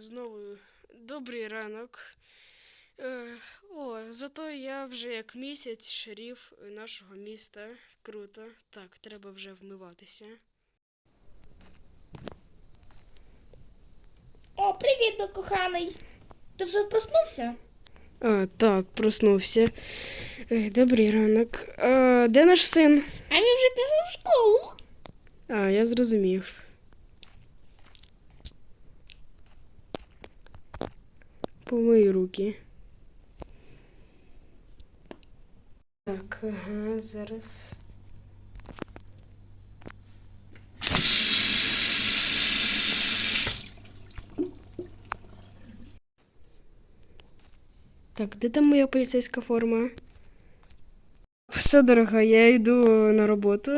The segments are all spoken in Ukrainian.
знову добрий ранок. Е, о, зато я вже як місяць шеріф нашого міста. Круто. Так, треба вже вмиватися. О, привіт, ну, коханий. Ти вже проснувся? А, так, проснувся. Е, добрий ранок. А, де наш син? А він вже пішов в школу. А, я зрозумів. Помий руки. Так, ага, зараз. Так, де там моя поліцейська форма? Все, дорога, я йду на роботу.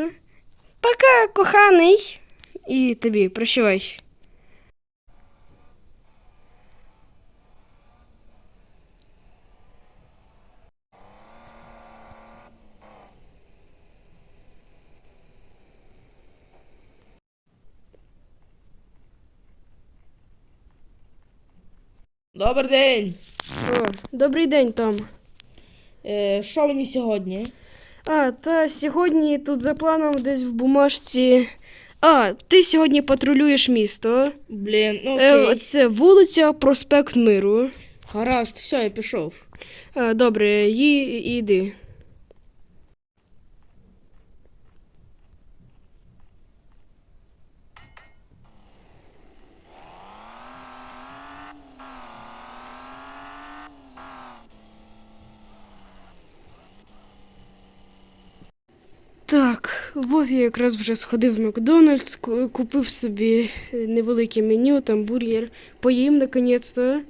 Пока, коханий. І тобі, прощавай. Добрий день. О, добрий день, Том. Е, що мені сьогодні? А, та сьогодні тут за планом десь в бумажці. А, ти сьогодні патрулюєш місто. Блін, ну Е, це вулиця Проспект Миру. Гаразд, все, я пішов. А, добре, ї, йди. Так, от я якраз вже сходив в Макдональдс, купив собі невелике меню, там бургер, поїм наконець-то.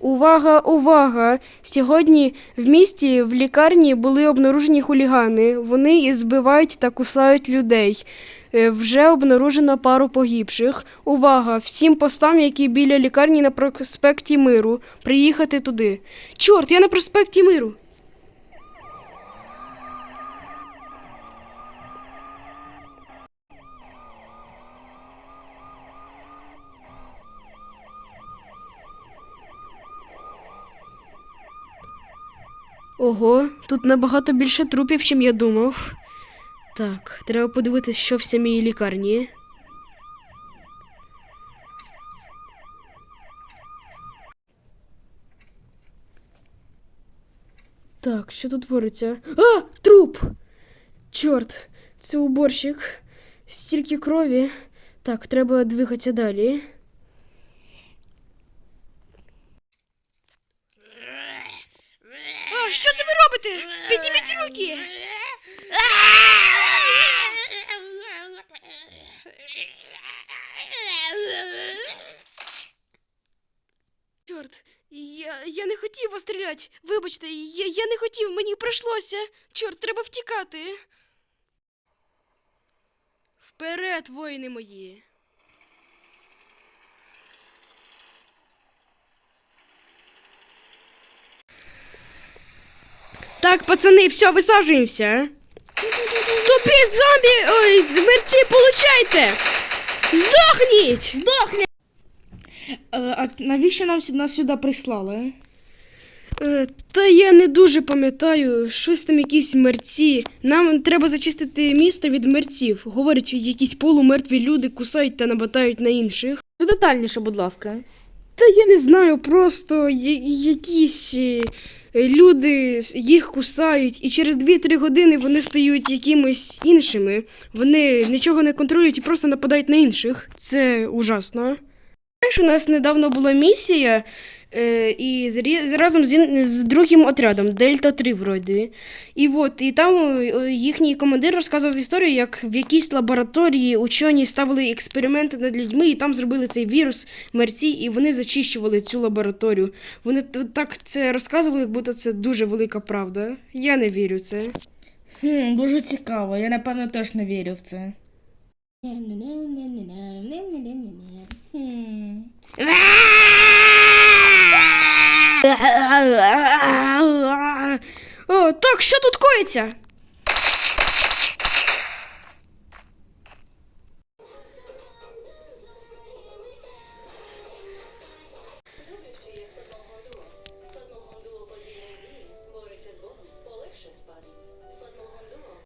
Увага, увага! Сьогодні в місті в лікарні були обнаружені хулігани. Вони і збивають та кусають людей. Е, Вже обнаружено пару погибших. Увага! Всім постам, які біля лікарні на проспекті Миру, приїхати туди. Чорт, я на проспекті Миру. Ого, тут набагато більше трупів, чим я думав. Так, треба подивитись, що в самій лікарні. Так, що тут твориться? А! Труп! Чорт, це уборщик. Стільки крові. Так, треба двигатися далі. А, що це ви робите? Підніміть руки! Чорт, я, я не хотів вас стріляти. Вибачте, я, я не хотів, мені прийшлося. Чорт, треба втікати. Вперед, воїни мої. Так, пацани, все, висаджуємося. Тупі зомбі! Ой, мерці, получайте! Здохніть! Здохни! Е, а навіщо нам сюди, нас сюди прислали? Е, та я не дуже пам'ятаю, щось там якісь мерці. Нам треба зачистити місто від мерців. Говорять, якісь полумертві люди кусають та набатають на інших. Ну, Детальніше, будь ласка. Та я не знаю, просто я- якісь е, люди с- їх кусають, і через 2-3 години вони стають якимись іншими. Вони нічого не контролюють і просто нападають на інших. Це ужасно. Знаєш, у нас недавно була місія. Е, і з, разом з, з другим отрядом, Дельта 3 вроді. І от, і там е, їхній командир розказував історію, як в якійсь лабораторії учені ставили експерименти над людьми, і там зробили цей вірус мерці, і вони зачищували цю лабораторію. Вони так це розказували, як будто це дуже велика правда. Я не вірю в це. Хм, дуже цікаво. Я напевно теж не вірю в це. Хм. Так, що тут коїться?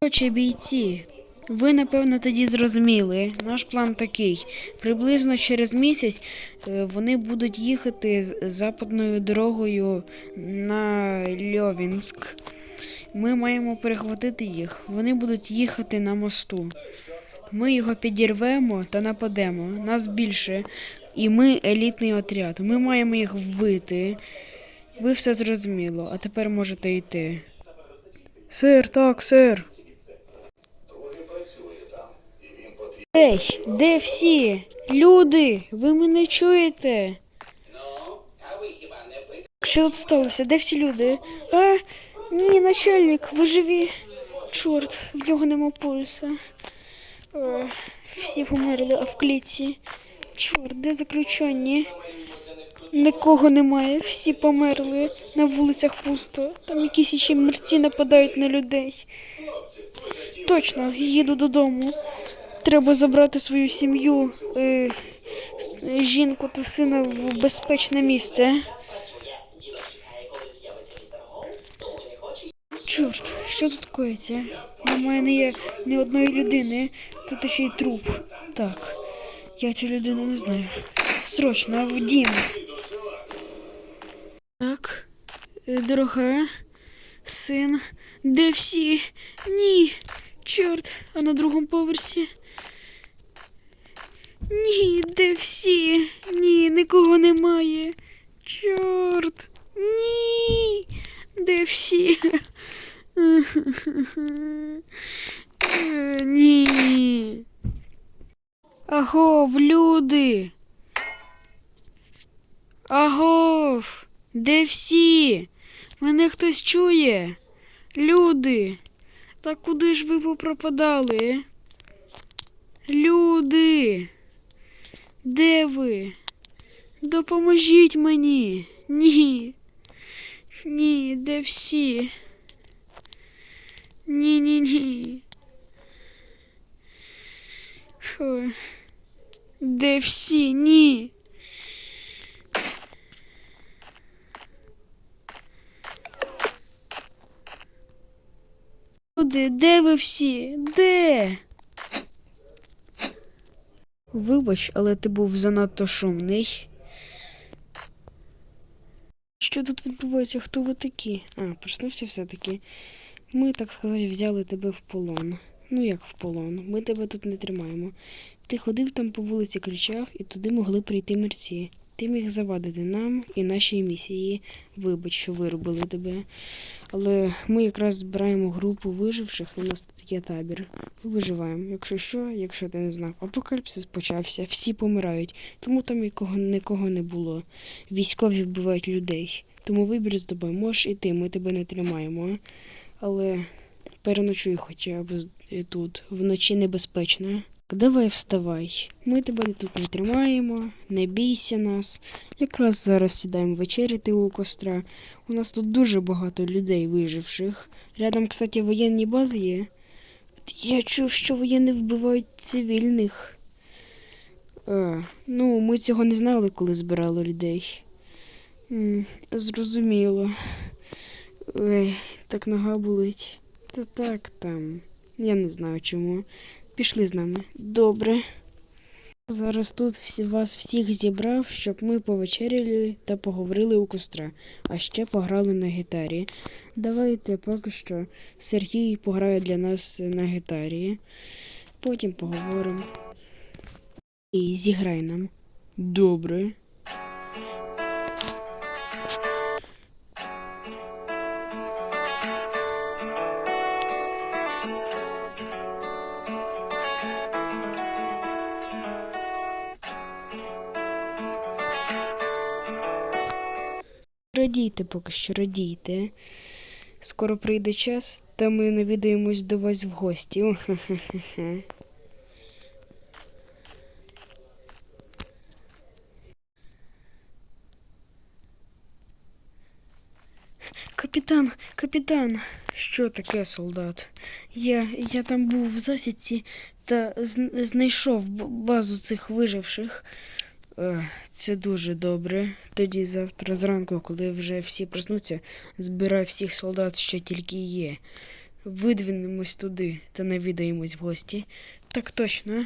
Короче, бійці, ви напевно тоді зрозуміли. Наш план такий. Приблизно через місяць е, вони будуть їхати западною дорогою на Льовінськ. Ми маємо перехватити їх. Вони будуть їхати на мосту. Ми його підірвемо та нападемо. Нас більше. І ми елітний отряд. Ми маємо їх вбити. Ви все зрозуміло, а тепер можете йти. Сер, так, сер. Ей, де всі? Люди, ви мене чуєте? Що тут сталося? Де всі люди? А, ні, начальник, ви живі. Чорт, в нього нема пульса. Е, всі померли, а в клітці. Чорт, де заключені? Нікого немає, всі померли. На вулицях пусто. Там якісь ще мерці нападають на людей. Точно, їду додому. Треба забрати свою сім'ю, е, жінку та сина в безпечне місце. Чорт, що тут коїться? Немає не є ні одної людини, тут ще й труп. Так, я цю людину не знаю. Срочно, в дім. Так, е, дорога, син, де всі? Ні, чорт, а на другому поверсі. Ні, де всі? Ні, нікого немає. Чорт. Ні. Де всі? Е, Ні. Агов, люди. Агов. Де всі? Мене хтось чує? Люди. Та куди ж ви попропадали? Люди. Де ви? Допоможіть мені. Ні. Ні, де всі? Ні, ні, ні. Фу. Де всі? Ні. Люди, де ви всі? Де? Вибач, але ти був занадто шумний. Що тут відбувається? Хто ви такі? А, проснувся все-таки. Ми, так сказати, взяли тебе в полон. Ну як в полон? Ми тебе тут не тримаємо. Ти ходив там по вулиці, кричав, і туди могли прийти мерці. Ти міг завадити нам і нашій місії. Вибач, що виробили тебе. Але ми якраз збираємо групу виживших, у нас тут є табір. Виживаємо. Якщо що, якщо ти не знав, апокаліпсис почався, всі помирають, тому там нікого, нікого не було. Військові вбивають людей. Тому вибір з тобою. Можеш іти, ми тебе не тримаємо. Але переночуй хоча б тут. Вночі небезпечно. Давай вставай. Ми тебе тут не тримаємо, не бійся нас. Якраз зараз сідаємо вечеряти у костра. У нас тут дуже багато людей виживших. Рядом, кстати, воєнні бази є. Я чув, що воєнні вбивають цивільних. А, ну, ми цього не знали, коли збирали людей. М, зрозуміло. Ой, так нога болить. Та так там. Я не знаю чому. Пішли з нами. Добре. Зараз тут всі, вас всіх зібрав, щоб ми повечеряли та поговорили у костра, а ще пограли на гітарі. Давайте поки що Сергій пограє для нас на гітарі. Потім поговоримо. І зіграй нам. Добре. Радійте поки що, радійте. Скоро прийде час, та ми навідаємось до вас в гості. Капітан, капітан, що таке, солдат? Я, я там був в засідці та знайшов базу цих виживших. Е, Це дуже добре. Тоді завтра зранку, коли вже всі проснуться, збирай всіх солдат, що тільки є. видвинемось туди та навідаємось в гості. Так точно.